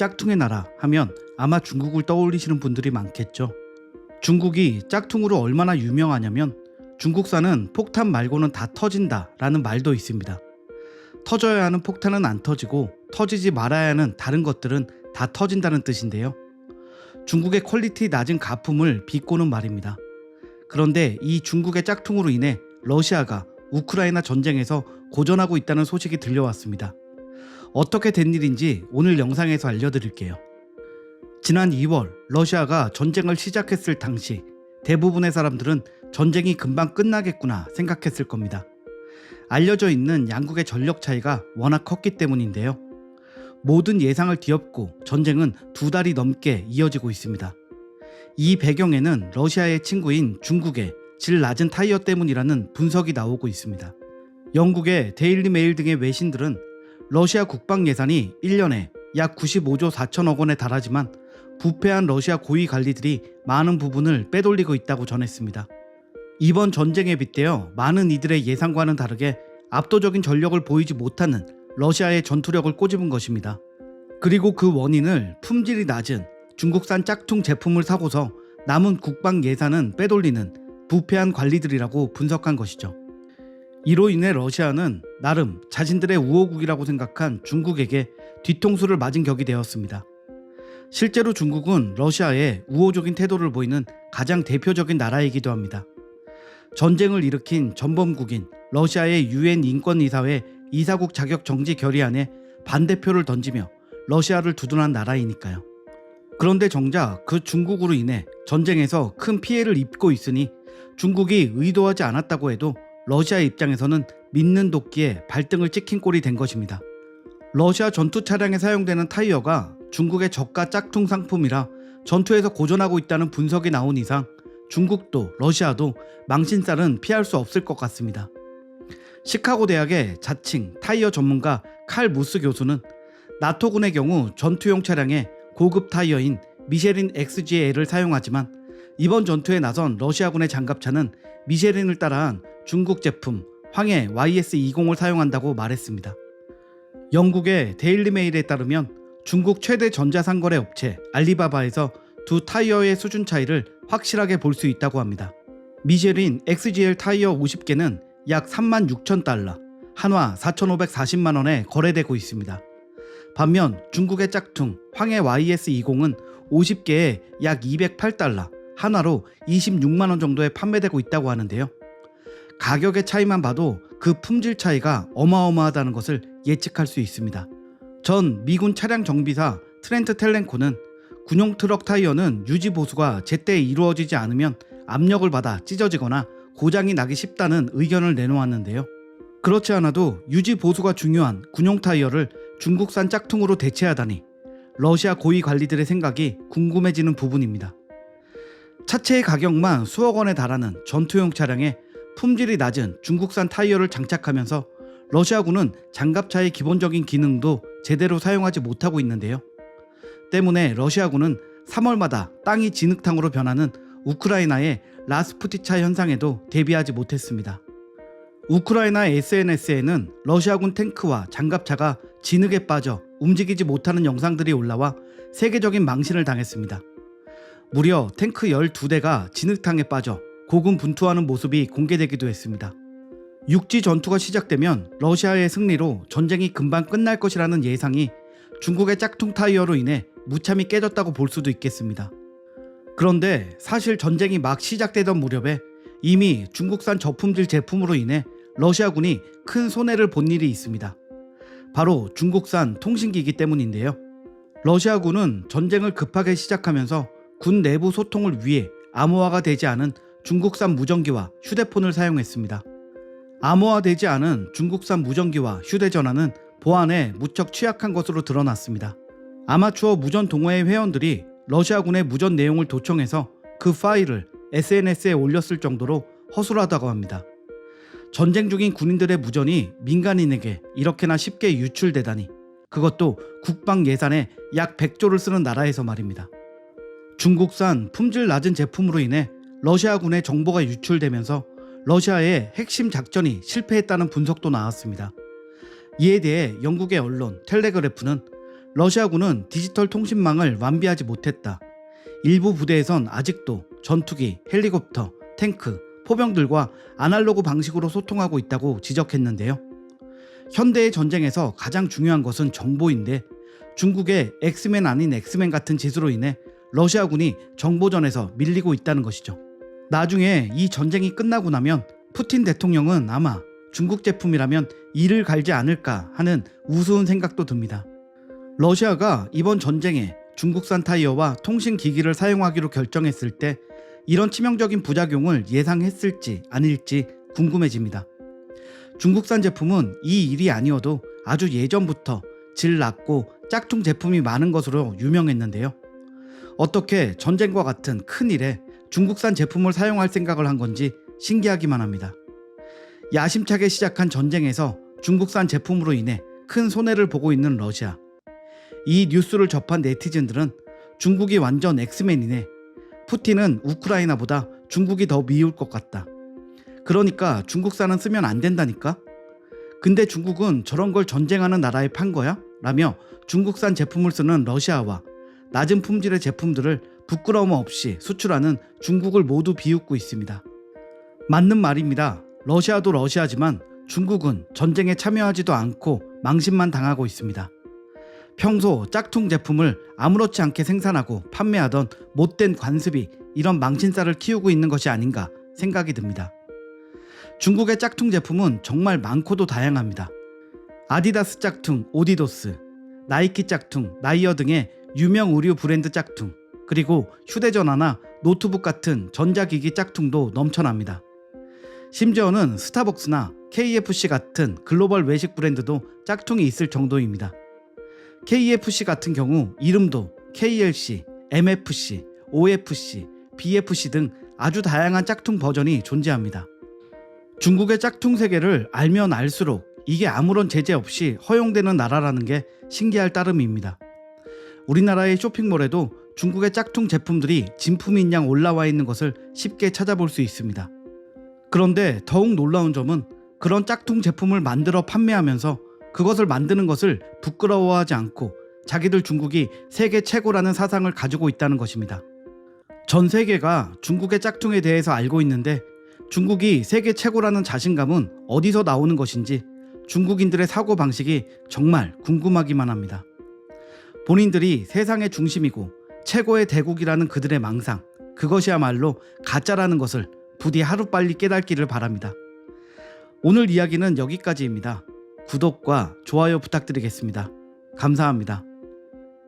짝퉁의 나라 하면 아마 중국을 떠올리시는 분들이 많겠죠. 중국이 짝퉁으로 얼마나 유명하냐면 중국산은 폭탄 말고는 다 터진다 라는 말도 있습니다. 터져야 하는 폭탄은 안 터지고 터지지 말아야 하는 다른 것들은 다 터진다는 뜻인데요. 중국의 퀄리티 낮은 가품을 비꼬는 말입니다. 그런데 이 중국의 짝퉁으로 인해 러시아가 우크라이나 전쟁에서 고전하고 있다는 소식이 들려왔습니다. 어떻게 된 일인지 오늘 영상에서 알려드릴게요. 지난 2월 러시아가 전쟁을 시작했을 당시 대부분의 사람들은 전쟁이 금방 끝나겠구나 생각했을 겁니다. 알려져 있는 양국의 전력 차이가 워낙 컸기 때문인데요. 모든 예상을 뒤엎고 전쟁은 두 달이 넘게 이어지고 있습니다. 이 배경에는 러시아의 친구인 중국의 질 낮은 타이어 때문이라는 분석이 나오고 있습니다. 영국의 데일리 메일 등의 외신들은 러시아 국방 예산이 1년에 약 95조 4천억 원에 달하지만 부패한 러시아 고위 관리들이 많은 부분을 빼돌리고 있다고 전했습니다. 이번 전쟁에 빗대어 많은 이들의 예상과는 다르게 압도적인 전력을 보이지 못하는 러시아의 전투력을 꼬집은 것입니다. 그리고 그 원인을 품질이 낮은 중국산 짝퉁 제품을 사고서 남은 국방 예산은 빼돌리는 부패한 관리들이라고 분석한 것이죠. 이로 인해 러시아는 나름 자신들의 우호국이라고 생각한 중국에게 뒤통수를 맞은 격이 되었습니다. 실제로 중국은 러시아에 우호적인 태도를 보이는 가장 대표적인 나라이기도 합니다. 전쟁을 일으킨 전범국인 러시아의 유엔 인권이사회 이사국 자격 정지 결의안에 반대표를 던지며 러시아를 두둔한 나라이니까요. 그런데 정작 그 중국으로 인해 전쟁에서 큰 피해를 입고 있으니 중국이 의도하지 않았다고 해도 러시아 입장에서는 믿는 도끼에 발등을 찍힌 꼴이 된 것입니다. 러시아 전투 차량에 사용되는 타이어가 중국의 저가 짝퉁 상품이라 전투에서 고전하고 있다는 분석이 나온 이상 중국도 러시아도 망신살은 피할 수 없을 것 같습니다. 시카고 대학의 자칭 타이어 전문가 칼 무스 교수는 나토군의 경우 전투용 차량에 고급 타이어인 미쉐린 XGL을 사용하지만 이번 전투에 나선 러시아군의 장갑차는 미쉐린을 따라한 중국 제품 황해 YS20을 사용한다고 말했습니다. 영국의 데일리 메일에 따르면 중국 최대 전자상거래 업체 알리바바에서 두 타이어의 수준 차이를 확실하게 볼 수 있다고 합니다. 미쉐린 XGL 타이어 50개는 약 3만 6천 달러, 한화 4,540만 원에 거래되고 있습니다. 반면 중국의 짝퉁 황해 YS20은 50개에 약 208달러, 한화로 26만 원 정도에 판매되고 있다고 하는데요. 가격의 차이만 봐도 그 품질 차이가 어마어마하다는 것을 예측할 수 있습니다. 전 미군 차량 정비사 트렌트 텔렌코는 군용 트럭 타이어는 유지 보수가 제때 이루어지지 않으면 압력을 받아 찢어지거나 고장이 나기 쉽다는 의견을 내놓았는데요. 그렇지 않아도 유지 보수가 중요한 군용 타이어를 중국산 짝퉁으로 대체하다니 러시아 고위 관리들의 생각이 궁금해지는 부분입니다. 차체의 가격만 수억 원에 달하는 전투용 차량에 품질이 낮은 중국산 타이어를 장착하면서 러시아군은 장갑차의 기본적인 기능도 제대로 사용하지 못하고 있는데요. 때문에 러시아군은 3월마다 땅이 진흙탕으로 변하는 우크라이나의 라스푸티차 현상에도 대비하지 못했습니다. 우크라이나 SNS에는 러시아군 탱크와 장갑차가 진흙에 빠져 움직이지 못하는 영상들이 올라와 세계적인 망신을 당했습니다. 무려 탱크 12대가 진흙탕에 빠져 고군 분투하는 모습이 공개되기도 했습니다. 육지 전투가 시작되면 러시아의 승리로 전쟁이 금방 끝날 것이라는 예상이 중국의 짝퉁 타이어로 인해 무참히 깨졌다고 볼 수도 있겠습니다. 그런데 사실 전쟁이 막 시작되던 무렵에 이미 중국산 저품질 제품으로 인해 러시아군이 큰 손해를 본 일이 있습니다. 바로 중국산 통신기기 때문인데요. 러시아군은 전쟁을 급하게 시작하면서 군 내부 소통을 위해 암호화가 되지 않은 중국산 무전기와 휴대폰을 사용했습니다. 암호화되지 않은 중국산 무전기와 휴대전화는 보안에 무척 취약한 것으로 드러났습니다. 아마추어 무전 동호회 회원들이 러시아군의 무전 내용을 도청해서 그 파일을 SNS에 올렸을 정도로 허술하다고 합니다. 전쟁 중인 군인들의 무전이 민간인에게 이렇게나 쉽게 유출되다니 그것도 국방 예산의 약 100조를 쓰는 나라에서 말입니다. 중국산 품질 낮은 제품으로 인해 러시아군의 정보가 유출되면서 러시아의 핵심 작전이 실패했다는 분석도 나왔습니다. 이에 대해 영국의 언론 텔레그래프는 러시아군은 디지털 통신망을 완비하지 못했다. 일부 부대에선 아직도 전투기, 헬리콥터, 탱크, 포병들과 아날로그 방식으로 소통하고 있다고 지적했는데요. 현대의 전쟁에서 가장 중요한 것은 정보인데 중국의 엑스맨 아닌 엑스맨 같은 짓으로 인해 러시아군이 정보전에서 밀리고 있다는 것이죠. 나중에 이 전쟁이 끝나고 나면 푸틴 대통령은 아마 중국 제품이라면 이를 갈지 않을까 하는 우스운 생각도 듭니다. 러시아가 이번 전쟁에 중국산 타이어와 통신 기기를 사용하기로 결정했을 때 이런 치명적인 부작용을 예상했을지 아닐지 궁금해집니다. 중국산 제품은 이 일이 아니어도 아주 예전부터 질 낮고 짝퉁 제품이 많은 것으로 유명했는데요. 어떻게 전쟁과 같은 큰 일에 중국산 제품을 사용할 생각을 한 건지 신기하기만 합니다. 야심차게 시작한 전쟁에서 중국산 제품으로 인해 큰 손해를 보고 있는 러시아. 이 뉴스를 접한 네티즌들은 중국이 완전 엑스맨이네. 푸틴은 우크라이나보다 중국이 더 미울 것 같다. 그러니까 중국산은 쓰면 안 된다니까? 근데 중국은 저런 걸 전쟁하는 나라에 판 거야? 라며 중국산 제품을 쓰는 러시아와 낮은 품질의 제품들을 부끄러움 없이 수출하는 중국을 모두 비웃고 있습니다. 맞는 말입니다. 러시아도 러시아지만 중국은 전쟁에 참여하지도 않고 망신만 당하고 있습니다. 평소 짝퉁 제품을 아무렇지 않게 생산하고 판매하던 못된 관습이 이런 망신살을 키우고 있는 것이 아닌가 생각이 듭니다. 중국의 짝퉁 제품은 정말 많고도 다양합니다. 아디다스 짝퉁 오디도스, 나이키 짝퉁 나이어 등의 유명 의류 브랜드 짝퉁, 그리고 휴대전화나 노트북 같은 전자기기 짝퉁도 넘쳐납니다. 심지어는 스타벅스나 KFC 같은 글로벌 외식 브랜드도 짝퉁이 있을 정도입니다. KFC 같은 경우 이름도 KLC, MFC, OFC, BFC 등 아주 다양한 짝퉁 버전이 존재합니다. 중국의 짝퉁 세계를 알면 알수록 이게 아무런 제재 없이 허용되는 나라라는 게 신기할 따름입니다. 우리나라의 쇼핑몰에도 중국의 짝퉁 제품들이 진품인 양 올라와 있는 것을 쉽게 찾아볼 수 있습니다. 그런데 더욱 놀라운 점은 그런 짝퉁 제품을 만들어 판매하면서 그것을 만드는 것을 부끄러워하지 않고 자기들 중국이 세계 최고라는 사상을 가지고 있다는 것입니다. 전 세계가 중국의 짝퉁에 대해서 알고 있는데 중국이 세계 최고라는 자신감은 어디서 나오는 것인지 중국인들의 사고 방식이 정말 궁금하기만 합니다. 본인들이 세상의 중심이고 최고의 대국이라는 그들의 망상, 그것이야말로 가짜라는 것을 부디 하루빨리 깨닫기를 바랍니다. 오늘 이야기는 여기까지입니다. 구독과 좋아요 부탁드리겠습니다. 감사합니다.